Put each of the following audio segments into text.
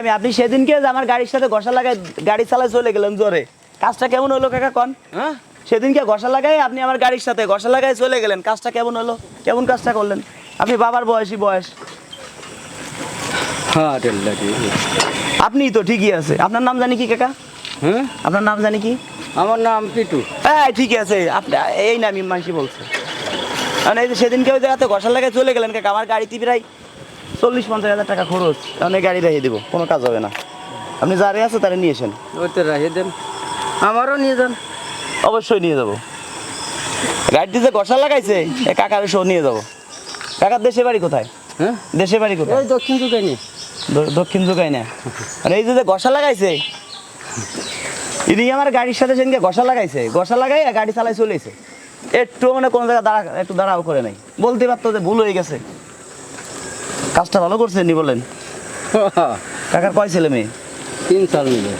আমি আপনি সেদিনকে যে আমার গাড়ির সাথে ঘষা লাগাই গাড়ি চালায় চলে গেলেন জোরে। কাজটা কেমন হলো কাকা কন? হ্যাঁ? সেদিনকে ঘষা লাগাই আপনি আমার গাড়ির সাথে ঘষা লাগাই চলে গেলেন। কাজটা কেমন হলো? কেমন কাজটা করলেন? আপনি বাবার বয়সী বয়স। হ্যাঁ আপনি তো ঠিকই আছে। আপনার নাম জানি কি কাকা? হ্যাঁ? আপনার নাম জানি কি? আমার নাম পিটু। হ্যাঁ ঠিক আছে। আপনি এই নামই মানসি বলছে। কারণ এই যে সেদিনকে ওই জায়গাতে ঘষা লাগাই চলে গেলেন কাকা আমার গাড়িতে প্রায় চল্লিশ পঞ্চাশ হাজার টাকা খরচ। এই গাড়ি রেখে দেবো কোনো কাজ হবে না। আপনি যারে আছে তারে নিয়ে এসেন ওইতে রাখিয়ে দেন। আমারও নিয়ে যান। অবশ্যই নিয়ে যাব। গাড়িতে যে ঘষা লাগাইছে এ কাকার সহ নিয়ে যাব। কাকার দেশে বাড়ি কোথায়? হ্যাঁ? দেশে বাড়ি কোথায়? দক্ষিণ যুগে নি দক্ষিণ যুগাই না আর এই যে গসা লাগাইছে ইনি আমার গাড়ির সাথে সেদিনকে গসা লাগাইছে। ঘষা লাগাই গাড়ি চালাই চলেছে একটু মানে কোনো জায়গায় দাঁড়া একটু দাঁড়াও করে নাই। বলতে পারতো যে ভুল হয়ে গেছে। কাজটা ভালো করছেন নি বলেন? কাকার কয় ছেলে মেয়ে? তিন সাল মিলে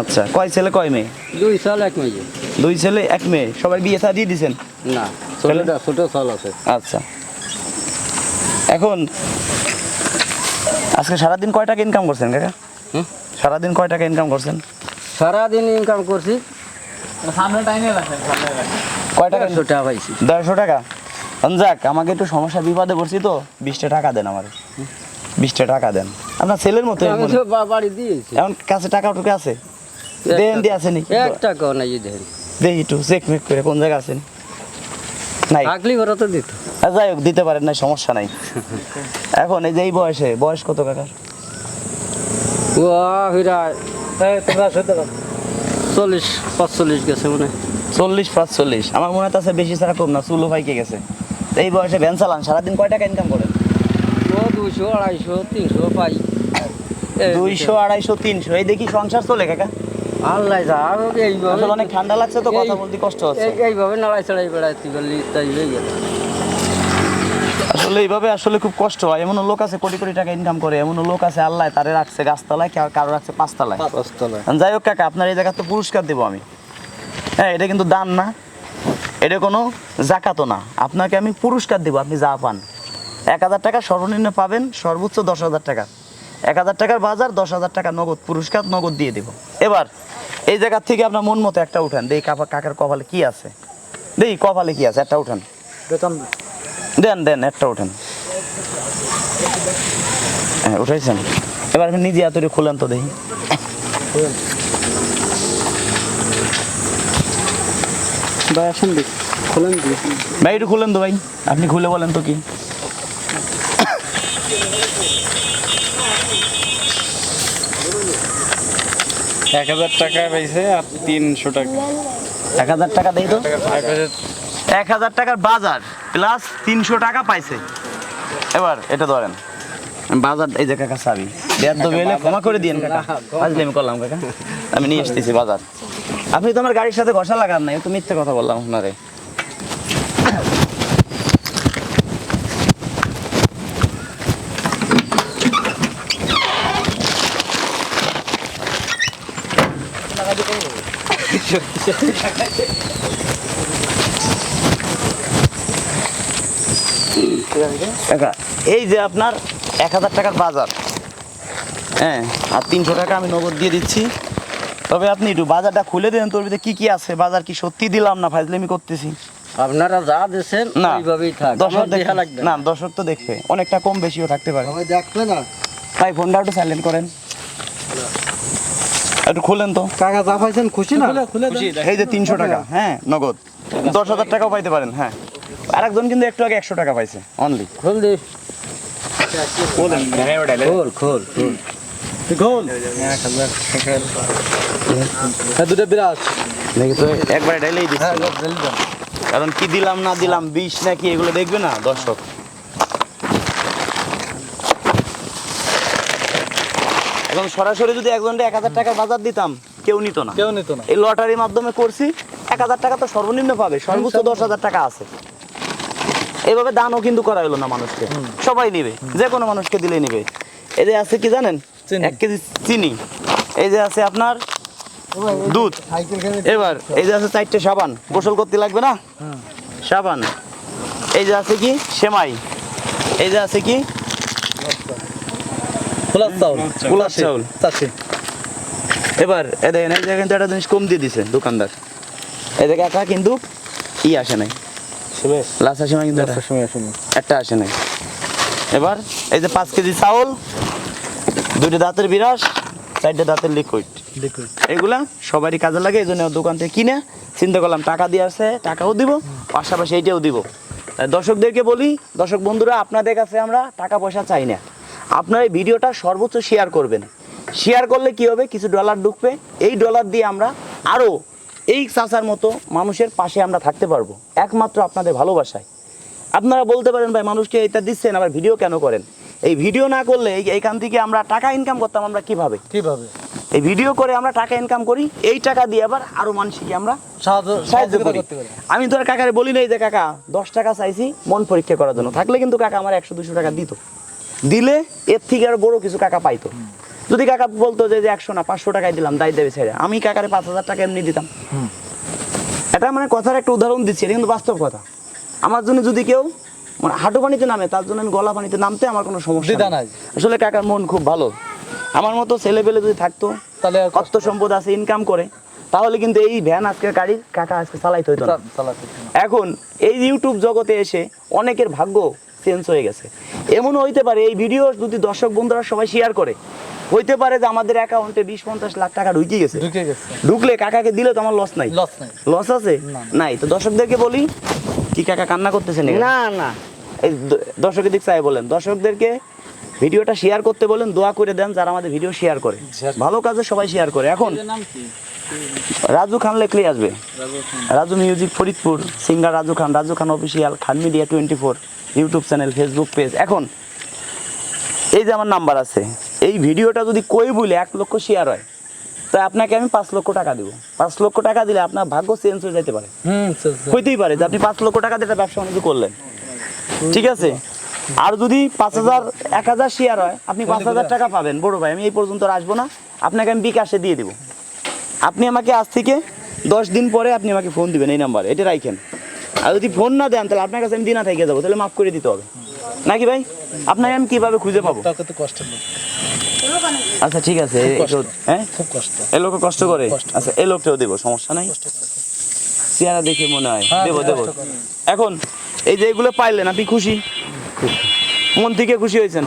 আচ্ছা কয় ছেলে কয় মেয়ে? দুই সাল এক মেয়ে। দুই ছেলে এক মেয়ে। সবাই বিয়ে থা দিয়ে দিছেন? না ছোটটা ছোট সাল আছে। আচ্ছা। এখন আজকে সারাদিন কয় টাকা ইনকাম করছেন কাকা? হুম? সারাদিন কয় টাকা ইনকাম করছেন? সারাদিন ইনকাম করছি। সামনে টাইমে রাখেন কয় টাকা? একশো টাকা পাইছি। দেড়শো টাকা? যাক আমাকে একটু সমস্যা বিপদে পড়ছি তো। বিশটা টাকা দেন আমার। বিশটা টাকা দেন। আপনার ছেলের মতো আমি বাড়ি দিয়েছি। এখন কাছে টাকা টুকে আছে? দেন দিয়ে আসেনি। এক টাকাও নাই দেন। দেখি একটু চেক মেক করে কোন জায়গা আছেন নাই। থাকলি ওরা তো দিত। যাই হোক দিতে পারেন না সমস্যা নাই। এখন এই যে এই বয়সে বয়স কত কাকার? ও হিরা চল্লিশ পাঁচচল্লিশ গেছে মনে হয়। চল্লিশ পাঁচচল্লিশ। আমার মনে হচ্ছে বেশি ছাড়া কম না চুলো ভাইকে গেছে। এই বয়সে ভ্যান চালান সারাদিন কয় টাকা ইনকাম করেন ও দুইশো আড়াইশো তিনশো পাই। দুইশো আড়াইশো তিনশো এই দেখি সংসার চলে কাকা। আল্লাহ যা এইভাবে আসলে অনেক ঠান্ডা লাগছে তো কথা বলতে কষ্ট হচ্ছে। এইভাবে নাড়াই চাড়াই তাই হয়ে গেল আসলে এইভাবে আসলে খুব কষ্ট হয়। এমন লোক আছে কোটি কোটি টাকা ইনকাম করে এমন লোক আছে আল্লাহ তারে রাখছে গাছতলায় কারও রাখছে পাঁচতলায়। পাঁচতলায়। যাই হোক কাকা আপনার এই জায়গাতে পুরস্কার দেবো আমি। হ্যাঁ এটা কিন্তু দান না। এটা কোনো জাকাতও না। আপনাকে আমি পুরস্কার দেবো আপনি যা পান। এক হাজার টাকা সর্বনিম্ন পাবেন সর্বোচ্চ দশ হাজার টাকা। এক হাজার টাকার বাজার দশ হাজার টাকা নগদ পুরস্কার নগদ দিয়ে দেবো। এবার এই জায়গার থেকে আপনার মন মতো একটা উঠান। দেই কাপা কাকার কপালে কি আছে? দেই কপালে কি আছে? একটা উঠান। দেন দেন একটা উঠান। হ্যাঁ উঠাইছেন। এবার আপনি নিজে হাতুড়ি খুলেন তো দেখি ভাই আসেন দেখ। খোলেন ভাই একটু খুলেন তো ভাই। আপনি খুলে বলেন তো কি? এক হাজার টাকা পাইছে আর তিনশো টাকা। এক হাজার টাকা দেই তো? এক হাজার টাকার বাজার প্লাস তিনশো টাকা পাইছে। এবার এটা ধরেন। বাজার এই যে কাকা চাবি। দেড় দু বেলে ক্ষমা করে দিয়েন কাকা। আজকে আমি করলাম কাকা। আমি নিয়ে এসতেছি বাজার। আপনি তো আমার গাড়ির সাথে ঘষা লাগান নাই, তো মিথ্যে কথা বললাম আপনারে। এই যে আপনার এক হাজার টাকার বাজার। হ্যাঁ আর তিনশো টাকা আমি নগদ দিয়ে দিচ্ছি। তবে আপনি একটু বাজারটা খুলে দেন তোর ভিতরে কি কি আছে? বাজার কি সত্যি দিলাম না ফাজলামি করতেছি? আপনারা যা দিয়েছেন না ওইভাবেই থাক। দর্শক আমার দেখা লাগবে না। দর্শক তো দেখবে অনেকটা কম বেশিও থাকতে পারে। সবাই দেখবে না। তাই ফোনটা একটু সাইলেন্ট করেন। একটু খুলেন তো। কাকা যা পাইছেন খুশি না? খুলে এই যে তিনশো টাকা হ্যাঁ নগদ। দশ হাজার টাকাও পাইতে পারেন হ্যাঁ। আরেকজন কিন্তু একটু আগে একশো টাকা পাইছে অনলি খোল দে খোল খোল খোল। দুটো বিরাট দেখি তো একবার ডাইলেই দিচ্ছি। কারণ কি দিলাম না দিলাম বিষ নাকি এগুলো দেখবে না? দর্শক। এখন সরাসরি যদি একজনটা এক হাজার টাকার বাজার দিতাম কেউ নিত না। কেউ নিত না। এই লটারির মাধ্যমে করছি এক হাজার টাকা তো সর্বনিম্ন পাবে সর্বোচ্চ দশ হাজার টাকা আছে। এভাবে দানও কিন্তু করা হলো না মানুষকে। সবাই নিবে যে কোনো মানুষকে দিলে নিবে। এদের আছে কি জানেন। এক কেজি চিনি। এই যে আছে আপনার দুধ। এবার এই যে আছে চারটে সাবান। গোসল করতে লাগবে না? সাবান। এই যে আছে কি? সেমাই। এই যে আছে কি? চাউল। খোলার চাউল। এবার এ দেখেন এই জায়গায় কিন্তু একটা জিনিস কম দিয়ে দিছে দোকানদার। এই দেখে একা কিন্তু ই আসে নাই। সুমেশ। লাসা সময় কিন্তু একটা- একটা আসে নাই। এবার এই যে পাঁচ কেজি চাউল। দুইটা দাঁতের বিরাস চারটে দাঁতের লিকুইড লিকুইড এগুলা সবারই কাজে লাগে এই জন্য দোকান থেকে কিনে চিন্তা করলাম টাকা দিয়ে আসছে টাকাও দিব পাশাপাশি এইটাও দিব। দর্শকদেরকে বলি দর্শক বন্ধুরা আপনাদের কাছে আমরা টাকা পয়সা চাই না। আপনারা এই ভিডিওটা সর্বোচ্চ শেয়ার করবেন। শেয়ার করলে কি হবে? কিছু ডলার ঢুকবে। এই ডলার দিয়ে আমরা আরও এই চাচার মতো মানুষের পাশে আমরা থাকতে পারব। একমাত্র আপনাদের ভালোবাসায়। আপনারা বলতে পারেন ভাই মানুষকে এটা দিচ্ছেন আবার ভিডিও কেন করেন? এই ভিডিও না করলে এই- এইখান থেকে আমরা টাকা ইনকাম করতাম আমরা কীভাবে? কীভাবে? এই ভিডিও করে আমরা টাকা ইনকাম করি এই টাকা দিয়ে আবার আরও মানুষকে আমরা সাহায্য করি। আমি তোর কাকারে বলি নাই যে কাকা দশ টাকা চাইছি মন পরীক্ষা করার জন্য। থাকলে কিন্তু কাকা আমার একশো দুশো টাকা দিত। দিলে এর থেকে আর বড় কিছু কাকা পাইতো। যদি কাকা বলতো যে যে একশো না পাঁচশো টাকায় দিলাম দায় দেবে ছেড়ে। আমি কাকারে পাঁচ হাজার টাকা এমনি দিতাম। এটা মানে কথার একটা উদাহরণ দিচ্ছি এটা কিন্তু বাস্তব কথা। আমার জন্য যদি কেউ মানে হাঁটু পানিতে নামে তার জন্য আমি গলা পানিতে নামতে আমার কোনো সমস্যা নাই। আসলে কাকার মন খুব ভালো। আমার মতো ছেলে পেলে যদি থাকতো তাহলে অর্থ সম্পদ আছে ইনকাম করে তাহলে কিন্তু এই ভ্যান আজকের গাড়ি কাকা আজকে চালাইতে হইতো না। এখন এই ইউটিউব জগতে এসে অনেকের ভাগ্য চেঞ্জ হয়ে গেছে। এমনও হইতে পারে এই ভিডিও যদি দর্শক বন্ধুরা সবাই শেয়ার করে হইতে পারে যে আমাদের অ্যাকাউন্টে বিশ পঞ্চাশ লাখ টাকা ঢুকে গেছে। ঢুকে গেছে। ঢুকলে কাকাকে দিলে তো আমার লস নাই। লস নাই। লস আছে? নাই। তো দর্শকদেরকে বলি কি কাকা কান্না করতেছেন না না। এই দর্শকের দিক চাই বলেন। দর্শকদেরকে ভিডিওটা শেয়ার করতে বলেন দোয়া করে দেন যারা আমাদের ভিডিও শেয়ার করে। ভালো কাজে সবাই শেয়ার করে। এখন রাজু খান লেখলেই আসবে। Raju music Faridpur singer Raju Khan. Raju Khan official Khan media twenty four YouTube channel Facebook page এখন এই যে আমার নাম্বার আছে এই ভিডিওটা যদি কই বলে এক লক্ষ শেয়ার হয়। তো আপনাকে আমি পাঁচ লক্ষ টাকা দিব। পাঁচ লক্ষ টাকা দিলে আপনার ভাগ্য চেঞ্জ হয়ে যেতে পারে। হইতেই পারে যে আপনি পাঁচ লক্ষ টাকা দিয়ে ব্যবসা বাণিজ্য করলেন। ঠিক আছে? আর যদি পাঁচ হাজার এক হাজার শেয়ার হয় আপনি পাঁচ হাজার টাকা পাবেন। বড় ভাই আমি এই পর্যন্ত আসব না। আপনাকে আমি বিকাশে দিয়ে দিব। আপনি আমাকে আজ থেকে দশ দিন পরে আপনি আমাকে ফোন দিবেন এই নাম্বারে এটা রাখেন আর যদি ফোন না দেন তাহলে আপনার কাছে আমি দিনা থেকে যাব। তাহলে মাফ করে দিতে হবে। নাকি ভাই? আপনাকে আমি কীভাবে খুঁজে পাবো? লোক আচ্ছা ঠিক আছে এ- হ্যাঁ? খুব কষ্ট। এই লোক কষ্ট করে? আচ্ছা এই লোকটাও দেবো সমস্যা নাই। চেহারা দেখে মনে হয়। হ্যাঁ, দেবো দেবো এখন এই যে এগুলো পাইলেন আপনি খুশি? মন থেকে খুশি হয়েছেন?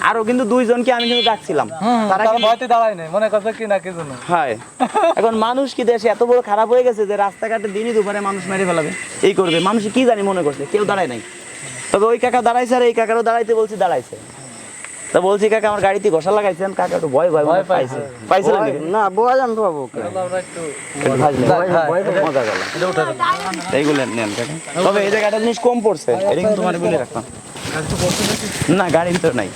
আরও কিন্তু দুইজনকে আমি কিন্তু ডাকছিলাম। তারা তারা ভয়তে দাঁড়ায় নাই মনে করছে কি না কি জন্য হয়। এখন মানুষ কি দেশে এত বড় খারাপ হয়ে গেছে যে রাস্তাঘাটে দিনই দুপুরে মানুষ মেরে ফেলাবে? এই করবে। মানুষ কি জানি মনে করছে? কেউ দাঁড়ায় নাই। তবে ওই কাকা দাঁড়াইছে আর এই কাকারও দাঁড়াইতে বলছি দাঁড়াইছে। তা বলছি কাকা আমার গাড়িতে ঘষা লাগাইছেন কাকা একটু ভয় ভয় ভয় পাইছে। পাইছে। পাইছিলেন নাকি? না বোয়া তো উঠে দেন। এইগুলো নেন কাকা। তবে এই জায়গাটা জিনিস কম পড়ছে এটা কিন্তু তোমার বলে রাখতাম। না গাড়ির ভিতর নাই।